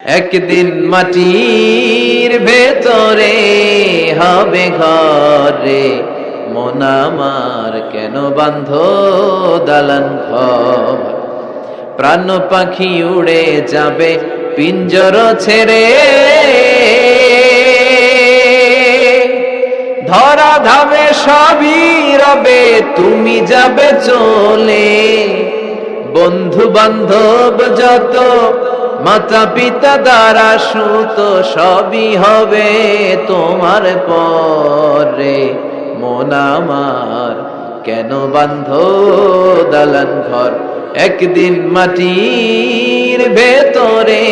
একদিন মাটির ভেতরে হবে ঘরে, মন আমার কেন বান্ধ দালান প্রাণ পাখি উড়ে যাবে, পিঞ্জর ছেড়ে। ধরা ধামে সবই রবে, তুমি যাবে চলে। বন্ধু বান্ধব যত মাতা পিতা দ্বারা সুত সবই হবে তোমার পরে। মন আমার কেন বান্ধ দালান ঘর? একদিন মাটির ভেতরে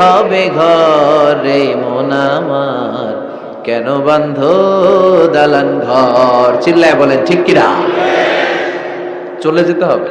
হবে ঘরে। মন আমার কেন বান্ধ দালান ঘর? চিল্লায় বলেন, ঠিক কিরা চলে যেতে হবে।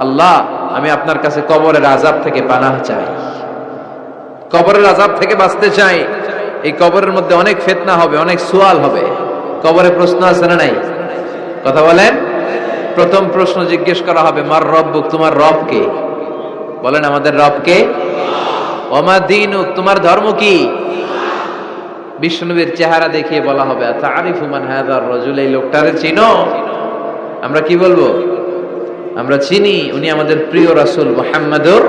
আল্লাহ, আমি আপনার কাছে কবরের আযাব থেকে পানাহ চাই। কবরের আযাব থেকে বাঁচতে চাই। এই কবরের মধ্যে অনেক ফিতনা হবে, অনেক সুয়াল হবে। কবরে প্রশ্ন আছে না নাই? কথা বলেন? প্রথম প্রশ্ন জিজ্ঞেস করা হবে, মার রব্বুক তোমার রব কে? বলেন, আমাদের রব কে? ওমা দিনুক, তোমার ধর্ম কি? বিষ্ণুবীর চেহারা দেখিয়ে বলা হবে তারিফু মান হাদার রজুল? এই লোকটারে চিনো? আমরা কি বলব? আমরা চিনি, উনি আমাদের প্রিয় রাসুল মুহাম্মাদুর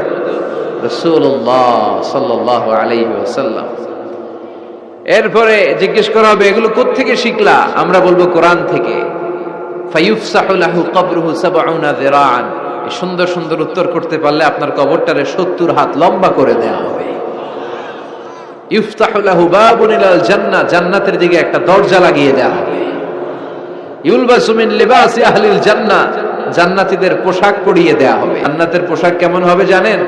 রাসূলুল্লাহ সাল্লাল্লাহু আলাইহি ওয়াসাল্লাম। এরপরে জিজ্ঞেস করা হবে, এগুলো কোত্থেকে শিখলা? আমরা বলব কোরআন থেকে। সুন্দর সুন্দর উত্তর করতে পারলে আপনার কবরটারে 70 হাত লম্বা করে দেয়া হবে। ইফতাহু লাহু বাবুন ইলাল জান্নাতের দিকে একটা দরজা লাগিয়ে দেয়া হবে। ইউলবাসু মিন লিবাসি আহলিল জান্নাহ জান্নাতীদের পোশাক পরিয়ে দেয়া হবে। জান্নাতের পোশাক কেমন হবে জানেন?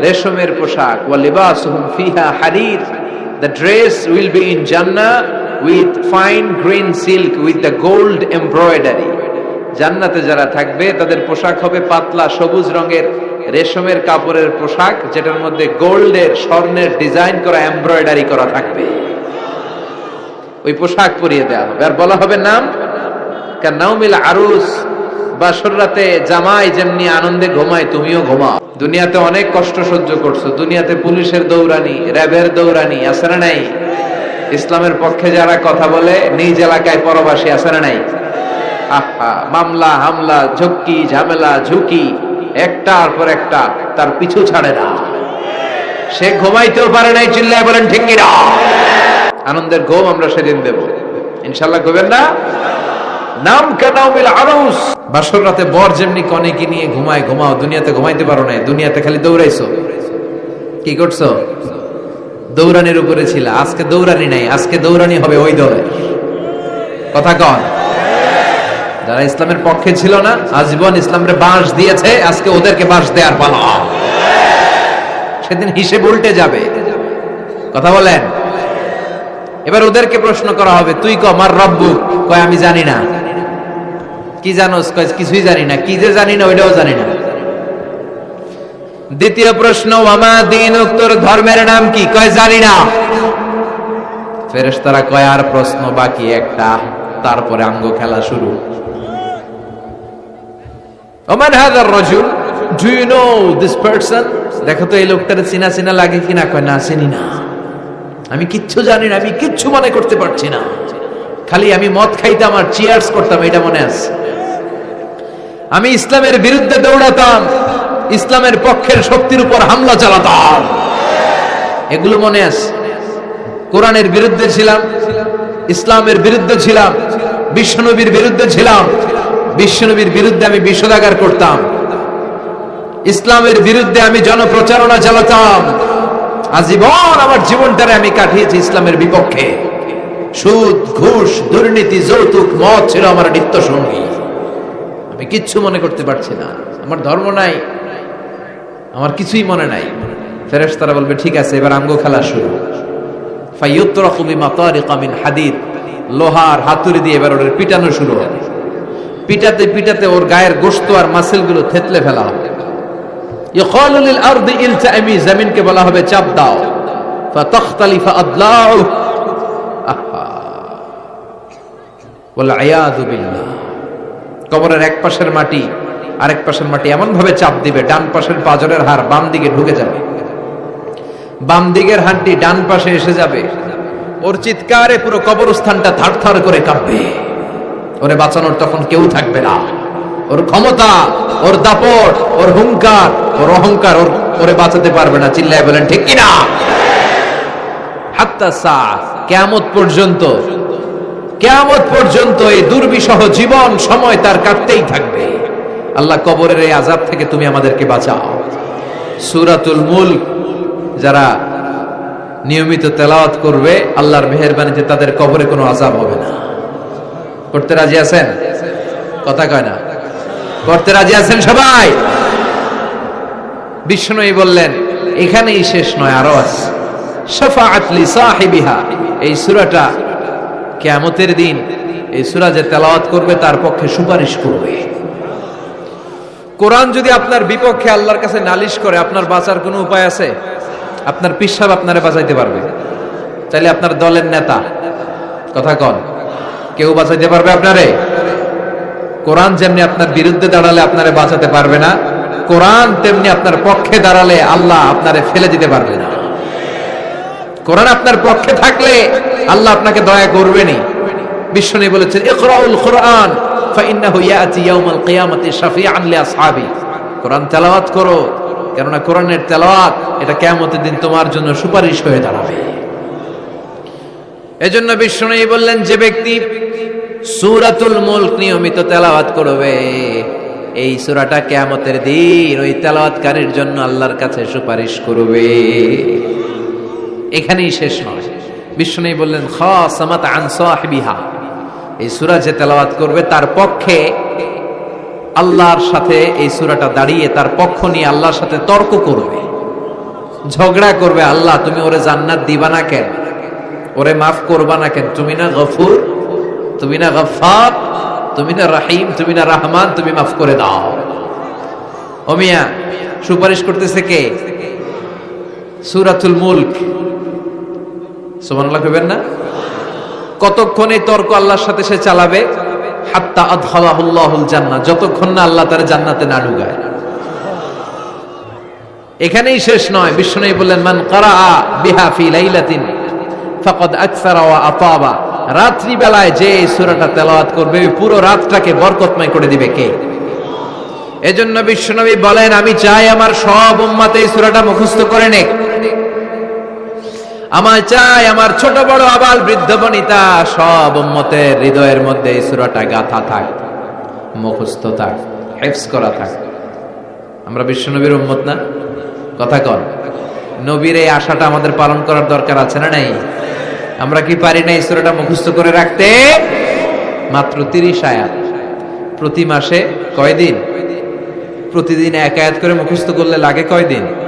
রেশমের পোশাক। ওয়া লিবাসুহুম ফিহা হারির। The dress will be in Jannah with fine green silk with the gold embroidery জান্নাতে যারা থাকবে, তাদের পোশাক হবে পাতলা সবুজ রঙের। রেশমের কাপড়ের পোশাক, যেটার মধ্যে গোল্ডের, স্বর্ণের ডিজাইন করা এমব্রয়ডারি করা থাকবে। ওই পোশাক পরিয়ে দেওয়া হবে। আর বলা হবে নাম? নাউমিল আরুস। বাসর রাতে জামাই যেমনি আনন্দে ঘুমায়, তুমিও ঘুমাও। দুনিয়াতে অনেক কষ্ট সহ্য করছ। দুনিয়াতে পুলিশের দৌড়ানি, র্যাবের দৌড়ানি, আছে না নাই? ইসলামের পক্ষে যারা কথা বলে, নিজ এলাকায় পরবাসী, আছে না নাই? আহা, মামলা, হামলা, ঝক্কি, ঝামেলা, ঝুঁকি, একটার পর একটা তার পিছু ছাড়ে না। সে ঘুমাইতেও পারে নাই, চিল্লায় বলেন, ঠিক আনন্দের ঘুম আমরা সেদিন দেব। ইনশাল্লাহ ঘুমেন না? নাম কেন আরুস। বাসর রাতে বর যেমনি কনেকে নিয়ে ঘুমায়, ঘুমাও, দুনিয়াতে ঘুমাইতে পারো না দুনিয়াতে খালি দৌড়াইছো। কি করছ? দৌড়ানির উপরে ছিল, আজকে দৌড়ানি নাই, আজকে দৌড়ানি হবে ওই দলের কথা কন। যারা ইসলামের পক্ষে ছিল না, আজীবন ইসলামের বাঁশ দিয়েছে, আজকে ওদেরকে বাঁশ দেওয়ার পালা। সেদিন হিসেব উল্টে যাবে। কথা বলেন। এবার ওদেরকে প্রশ্ন করা হবে, তুই ক রব্বু? কয়, আমি জানি না। কি কয় কিছুই জানি না। কি যে জানি না, ওইটাও জানি না। দ্বিতীয় প্রশ্ন মামা দিন উত্তর ধর্মের নাম কি? কয়, জানি না। ফেরেশতারা কয়, আর প্রশ্ন বাকি একটা। তারপরে আঙ্গ খেলা শুরু। ওমান হাদার রাজুল? Do you know this person দেখো তো, এই লোকটার চিনা চিনা লাগে কিনা? কয়, না, চিনি না। আমি কিচ্ছু জানি না, আমি কিচ্ছু মনে করতে পারছি না। খালি আমি মদ খাইতাম আর চিয়ার্স করতাম, এটা মনে আছে। আমি ইসলামের বিরুদ্ধে দৌড়াতাম, ইসলামের পক্ষের শক্তির উপর হামলা চালাতাম। এগুলো মনে আছে। কোরআনের বিরুদ্ধে ছিলাম, ইসলামের বিরুদ্ধে ছিলাম, বিশ্বনবীর বিরুদ্ধে ছিলাম, বিশ্বনবীর বিরুদ্ধে আমি বিষোদাগার করতাম। ইসলামের বিরুদ্ধে আমি জনপ্রচারণা চালাতাম। আজীবন আমার জীবনটারে আমি কাটিয়েছি ইসলামের বিপক্ষে। সুদ, ঘুষ, দুর্নীতি, যৌতুক, মদ ছিল আমার নিত্য সঙ্গী আমি কিচ্ছু মনে করতে পারছি না। আমার ধর্ম নাই। আমার কিছুই মনে নাই। ফেরেশতারা বলবে, ঠিক আছে, এবার আঙ্গ খেলা শুরু। হাদিদ। লোহার হাতুড়ি দিয়ে এবার ওর পিটানো শুরু হবে। পিটাতে পিটাতে ওর গায়ের গোশত আর মাসেলগুলো থেতলে ফেলা হবে। ইকালু লিল আরদি ইলতাইমি জমিনকে বলা হবে, চাপ দাও। ফাতাখতালিফা আহা ওয়াল আয়াযু বিল্লাহ। কবরের এক পাশের মাটি, আরেক পাশের মাটি এমন ভাবে চাপ দিবে, ডান পাশের পাজরের হাড় বাম দিকে ঢুকে যাবে। বাম দিকের হাড্ডি ডান পাশে এসে যাবে। ওর চিৎকারে পুরো কবরস্থানটা থারথার করে কাঁপবে। ওরে বাঁচানোর তখন কেউ থাকবে না। ওর ক্ষমতা, ওর দাপট, ওর হুঙ্কার ওর অহংকার ওর, ওরে বাঁচাতে পারবে না। চিল্লায় বলেন, ঠিক কিনা? হাত্তা সা কেয়ামত পর্যন্ত কেয়ামত পর্যন্ত এই দুর্বিষহ জীবন সময় তার কাটতেই থাকবে। আল্লাহ কবরের এই আজাব থেকে তুমি আমাদেরকে বাঁচাও। সুরাতুল মুল্ক যারা নিয়মিত তেলাওয়াত করবে, আল্লাহর মেহেরবানিতে তাদের কবরে কোনো আজাব হবে না। করতে রাজি আছেন? কথা কয় না। করতে রাজি আছেন সবাই? বিষ্ণুই বললেন, এখানেই শেষ নয়, আরও আছে। শাফাআত লি সাহিবিহা, এই সূরাটা কিয়ামতের দিন এই সূরা যে তেলাওয়াত করবে তার পক্ষে সুপারিশ করবে। কোরআন যদি আপনার বিপক্ষে আল্লাহর কাছে নালিশ করে, আপনার বাঁচার কোনো উপায় আছে? আপনার পিসাব আপনারে বাঁচাইতে পারবে। তাইলে আপনার দলের নেতা। কথা কন, কেউ বাঁচাইতে পারবে আপনারে? কোরআন যেমনি আপনার বিরুদ্ধে দাঁড়ালে আপনারে বাঁচাতে পারবে না, কোরআন তেমনি আপনার পক্ষে দাঁড়ালে আল্লাহ আপনারে ফেলে দিতে পারবে না। কোরআন আপনার পক্ষে থাকলে আল্লাহ আপনাকে দয়া করবেনি বিশ্বনী বলেছেন, ইকরাউল কোরআন কোরআন তেলাওয়াত করো, কেননা কোরআনের তেলাওয়াত এটা দিন তোমার জন্য সুপারিশ হয়ে বললেন, যে ব্যক্তি সূরাতুল নিয়মিত তেলাওয়াত করবে, এই সূরাটা কিয়ামতের দিন ওই তেলাওয়াতকারীর জন্য আল্লাহর কাছে সুপারিশ করবে। এখানেই শেষ নয়। বিষ্ণু বললেন, খাসামাত আন এই সুরা যে তেলাওয়াত করবে, তার পক্ষে আল্লাহর সাথে এই সুরাটা দাঁড়িয়ে তার পক্ষ নিয়ে আল্লাহর সাথে তর্ক করবে, ঝগড়া করবে। আল্লাহ, তুমি ওরে জান্নাত দিবা না কেন? ওরে মাফ করবা না কেন? তুমি না গফুর, তুমি না গফার তুমি না রাহিম, তুমি না রহমান, তুমি মাফ করে দাও। ওমিয়া সুপারিশ করতেছে কে? সুরাতুল মুলক। সুবহানাল্লাহ কইবেন না? কতক্ষণ এই তর্ক আল্লাহর সাথে সে চালাবে? যতক্ষণ না আল্লাহ তার জান্নাতে না এখানেই শেষ নয় বিষ্ণু বললেন, মান তেলাওয়াত করবে পুরো রাতটাকে বরকতময় করে দিবে কে? এজন্য বলেন, আমি চাই আমার সব উম্মত এই সূরাটা মুখস্থ করে নেক। আমার চাই আমার ছোট বড় আবাল বৃদ্ধ বনিতা, সব উম্মতের হৃদয়ের মধ্যে এই সূরাটা গাথা থাক, মুখস্থ থাক হেফস করা থাক। আমরা বিশ্বনবীর উম্মত না? কথা কন। নবীর এই আশাটা আমাদের পালন করার দরকার আছে না নাই? আমরা কি পারি না এই মুখস্থ করে রাখতে? মাত্র তিরিশ আয়াত। প্রতি মাসে কয়দিন? প্রতিদিন এক আয়াত করে মুখস্থ করলে লাগে কয়দিন?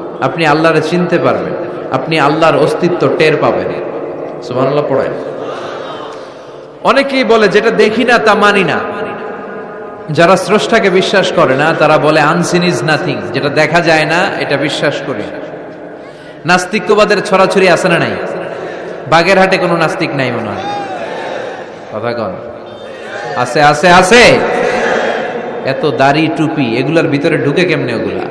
আপনি আল্লাহরে চিনতে পারবেন। আপনি আল্লাহর অস্তিত্ব টের পাবেন। সুবহানাল্লাহ পড়ায় অনেকেই বলে, যেটা দেখি না, তা মানি না। যারা স্রষ্টাকে বিশ্বাস করে না, তারা বলে আনসিন ইজ নাথিং যেটা দেখা যায় না, এটা বিশ্বাস করি নাস্তিক্যবাদের ছড়াছড়ি আছে না নাই? বাগেরহাটে কোনো নাস্তিক নাই মনে হয়। কথা কন। আছে আছে আছে। এত দাড়ি টুপি, এগুলার ভিতরে ঢুকে কেমনে ওগুলা?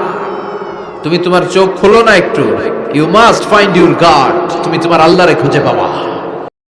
তুমি তোমার চোখ খোলো না একটু। You must find your god তুমি তোমার আল্লাহরে খুঁজে পাবা।